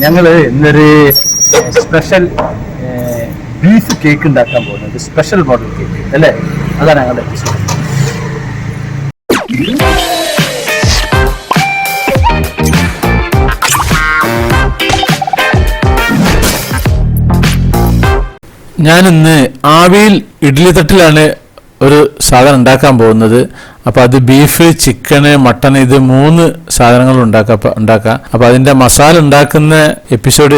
ഞങ്ങൾ ഇന്നൊരു special beef cake ഉണ്ടാക്കാൻ പോകുന്നത് സ്പെഷ്യൽ മോഡൽ കേക്ക് അല്ലേ? അതാണ് ഞങ്ങളുടെ എപ്പിസോഡ് ഞാനിന്ന് ആവിയിൽ ഇഡ്ഡലി തട്ടിലാണ് ഒരു സാധനം ഉണ്ടാക്കാൻ പോകുന്നത്. അപ്പോൾ അത് ബീഫ് ചിക്കന് മട്ടൺ ഇത് മൂന്ന് സാധനങ്ങൾ ഉണ്ടാക്കാം ഉണ്ടാക്കാം. അപ്പോൾ അതിന്റെ മസാല ഉണ്ടാക്കുന്ന എപ്പിസോഡ്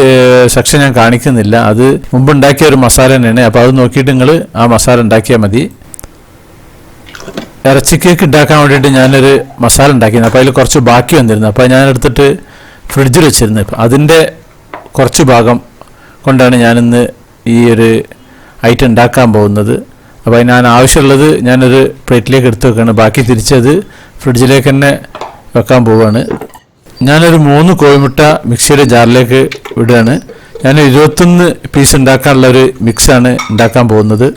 സെക്ഷൻ ഞാൻ കാണിക്കുന്നില്ല. അത് മുമ്പ് ഉണ്ടാക്കിയ ഒരു മസാല തന്നെയാണ്. അപ്പോൾ അത് നോക്കിയിട്ട് നിങ്ങൾ ആ മസാല ഉണ്ടാക്കിയാൽ മതി. ഇറച്ചി കേക്ക് ഉണ്ടാക്കാൻ വേണ്ടിയിട്ട് ഞാനൊരു മസാല ഉണ്ടാക്കിയിരുന്നു. അപ്പോൾ അതിൽ കുറച്ച് ബാക്കി വന്നിരുന്നു. അപ്പോൾ ഞാൻ എടുത്തിട്ട് ഫ്രിഡ്ജിൽ വെച്ചിരുന്നു. അപ്പോൾ അതിന്റെ കുറച്ച് ഭാഗം കൊണ്ടാണ് ഞാനിന്ന് ഈ ഒരു ഐറ്റം ഉണ്ടാക്കാൻ പോകുന്നത്. അപ്പോൾ ഞാൻ ആവശ്യമുള്ളത് ഞാനൊരു പ്ലേറ്റിലേക്ക് എടുത്ത് വെക്കുകയാണ് ബാക്കി തിരിച്ചത് ഫ്രിഡ്ജിലേക്ക് തന്നെ വെക്കാൻ പോവുകയാണ് ഞാനൊരു മൂന്ന് കോഴിമുട്ട മിക്സിയുടെ ജാറിലേക്ക് വിടുകയാണ്. ഞാൻ ഇരുപത്തൊന്ന് പീസ് ഉണ്ടാക്കാനുള്ള ഒരു മിക്സാണ് ഉണ്ടാക്കാൻ പോകുന്നത്.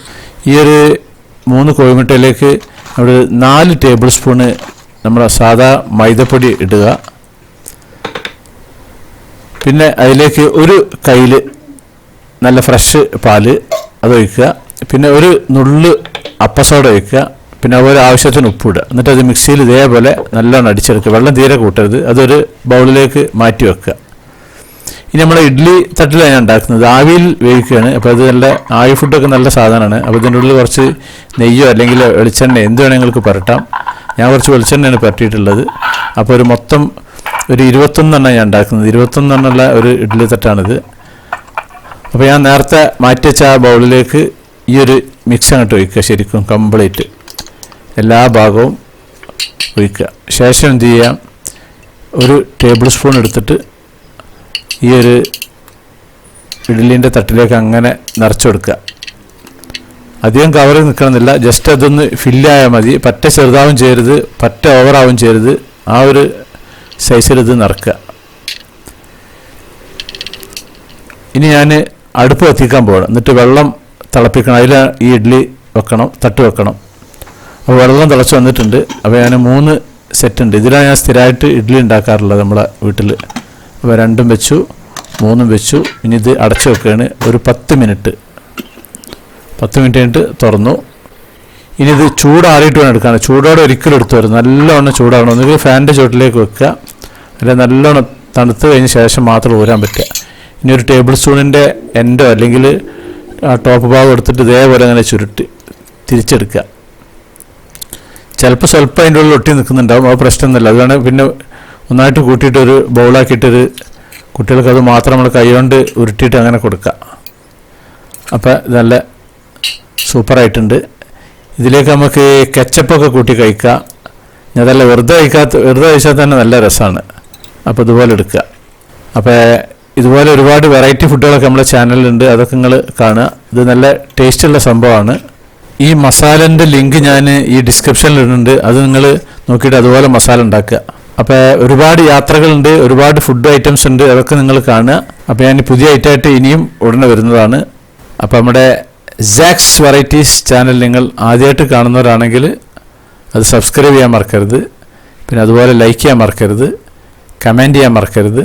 ഈ ഒരു മൂന്ന് കോഴിമുട്ടയിലേക്ക് നമ്മൾ നാല് ടേബിൾ സ്പൂണ് നമ്മുടെ സാധാ മൈദപ്പൊടി ഇടുക. പിന്നെ അതിലേക്ക് ഒരു കയ്യിൽ നല്ല ഫ്രഷ് പാൽ അത് ഒഴിക്കുക. പിന്നെ ഒരു നുള്ള് അപ്പസോഡ വയ്ക്കുക പിന്നെ അതുപോലെ ആവശ്യത്തിന് ഉപ്പിടുക. എന്നിട്ട് അത് മിക്സിയിൽ ഇതേപോലെ നല്ലോണം അടിച്ചെടുക്കുക. വെള്ളം തീരെ കൂട്ടരുത്. അതൊരു ബൗളിലേക്ക് മാറ്റി വെക്കുക. ഇനി നമ്മൾ ഇഡ്ഡലി തട്ടിലാണ് ഞാൻ ഉണ്ടാക്കുന്നത്. ആവിയിൽ വേവിക്കുകയാണ്. അപ്പോൾ അത് നല്ല ആവി ഫുഡൊക്കെ നല്ല സാധനമാണ്. അപ്പോൾ ഇതിന്റെ ഉള്ളിൽ കുറച്ച് നെയ്യോ അല്ലെങ്കിൽ വെളിച്ചെണ്ണ എന്ത് വേണമെങ്കിൽ നിങ്ങൾക്ക് പുരട്ടാം. ഞാൻ കുറച്ച് വെളിച്ചെണ്ണയാണ് പുരട്ടിയിട്ടുള്ളത്. അപ്പോൾ ഒരു മൊത്തം ഒരു ഇരുപത്തൊന്നെണ്ണം ഞാൻ ഉണ്ടാക്കുന്നത്. ഇരുപത്തൊന്നെണ്ണമുള്ള ഒരു ഇഡ്ഡലി തട്ടാണിത്. അപ്പോൾ ഞാൻ നേരത്തെ മാറ്റി വെച്ച ആ ബൗളിലേക്ക് ഈ ഒരു മിക്സ് അങ്ങോട്ട് ഒഴിക്കുക ശരിക്കും കംപ്ലീറ്റ് എല്ലാ ഭാഗവും ഒഴിക്കുക. ശേഷം എന്ത് ചെയ്യാം ഒരു ടേബിൾ സ്പൂൺ എടുത്തിട്ട് ഈ ഒരു ഇഡ്ലിന്റെ തട്ടിലേക്ക് അങ്ങനെ നിറച്ചു കൊടുക്കുക. അധികം കവറിൽ നിൽക്കണമെന്നില്ല. ജസ്റ്റ് അതൊന്ന് ഫില്ലായാൽ മതി. പറ്റ ചെറുതാവും ചെയ്യരുത്. പറ്റ ഓവറാവും ചെയ്യരുത്. ആ ഒരു സൈസിൽ ഇത് നിറക്കുക. ഇനി ഞാൻ അടുപ്പ് കത്തിക്കാൻ പോകണം എന്നിട്ട് വെള്ളം തിളപ്പിക്കണം. അതിൽ ഈ ഇഡ്ഡലി വെക്കണം തട്ട് വെക്കണം. അപ്പോൾ വെള്ളം തിളച്ച് വന്നിട്ടുണ്ട്. അപ്പോൾ ഞാൻ മൂന്ന് സെറ്റ് ഉണ്ട്. ഇതിലാണ് ഞാൻ സ്ഥിരമായിട്ട് ഇഡ്ഡലി ഉണ്ടാക്കാറുള്ളത് നമ്മളെ വീട്ടിൽ അപ്പോൾ രണ്ടും വെച്ചു മൂന്നും വെച്ചു. ഇനി ഇത് അടച്ചു വെക്കുകയാണ് ഒരു പത്ത് മിനിറ്റ്. പത്ത് മിനിറ്റ് കഴിഞ്ഞിട്ട് തുറന്നു. ഇനി ഇത് ചൂടാറിയിട്ട് വേണം എടുക്കാൻ. ചൂടോടെ ഒരിക്കലും എടുത്തു വരും നല്ലോണം ചൂടാകണം ഒന്നുകിൽ ഫാനിന്റെ ചുവട്ടിലേക്ക് വെക്കുക. അല്ലെങ്കിൽ നല്ലോണം തണുത്ത് കഴിഞ്ഞ ശേഷം മാത്രം ഊരാൻ പറ്റുക. ഇനി ഒരു ടേബിൾ സ്പൂണിന്റെ എൻഡോ അല്ലെങ്കിൽ ആ ടോപ്പ് ഭാഗം എടുത്തിട്ട് ഇതേപോലെ അങ്ങനെ ചുരുട്ടി തിരിച്ചെടുക്കുക. ചിലപ്പോൾ സ്വല്പം അതിന്റെ ഉള്ളിൽ ഒട്ടി നിൽക്കുന്നുണ്ടാവും അത് പ്രശ്നമൊന്നുമില്ല. അതാണ് പിന്നെ ഒന്നായിട്ട് കൂട്ടിയിട്ട് ഒരു ബൗളാക്കിയിട്ടൊരു കുട്ടികൾക്ക് അത് മാത്രം നമ്മൾ കൈകൊണ്ട് ഉരുട്ടിയിട്ട് അങ്ങനെ കൊടുക്കുക. അപ്പോൾ നല്ല സൂപ്പറായിട്ടുണ്ട്. ഇതിലേക്ക് നമുക്ക് കെച്ചപ്പൊക്കെ കൂട്ടി കഴിക്കാം അതല്ല വെറുതെ കഴിക്കാത്ത വെറുതെ കഴിച്ചാൽ തന്നെ നല്ല രസമാണ്. അപ്പോൾ ഇതുപോലെ എടുക്കുക. അപ്പോൾ ഇതുപോലെ ഒരുപാട് വെറൈറ്റി ഫുഡുകളൊക്കെ നമ്മുടെ ചാനലിലുണ്ട് അതൊക്കെ നിങ്ങൾ കാണുക. ഇത് നല്ല ടേസ്റ്റുള്ള സംഭവമാണ്. ഈ മസാലന്റെ ലിങ്ക് ഞാൻ ഈ ഡിസ്ക്രിപ്ഷനിൽ ഇടുന്നുണ്ട്. അത് നിങ്ങൾ നോക്കിയിട്ട് അതുപോലെ മസാല ഉണ്ടാക്കുക. അപ്പോൾ ഒരുപാട് യാത്രകളുണ്ട് ഒരുപാട് ഫുഡ് ഐറ്റംസ് ഉണ്ട്. അതൊക്കെ നിങ്ങൾ കാണുക. അപ്പോൾ ഞാൻ പുതിയ ഐറ്റമായിട്ട് ഇനിയും ഉടനെ വരുന്നതാണ്. അപ്പോൾ നമ്മുടെ സാക്സ് വെറൈറ്റീസ് ചാനൽ നിങ്ങൾ ആദ്യമായിട്ട് കാണുന്നവരാണെങ്കിൽ അത് സബ്സ്ക്രൈബ് ചെയ്യാൻ മറക്കരുത്. പിന്നെ അതുപോലെ ലൈക്ക് ചെയ്യാൻ മറക്കരുത്. കമന്റ് ചെയ്യാൻ മറക്കരുത്.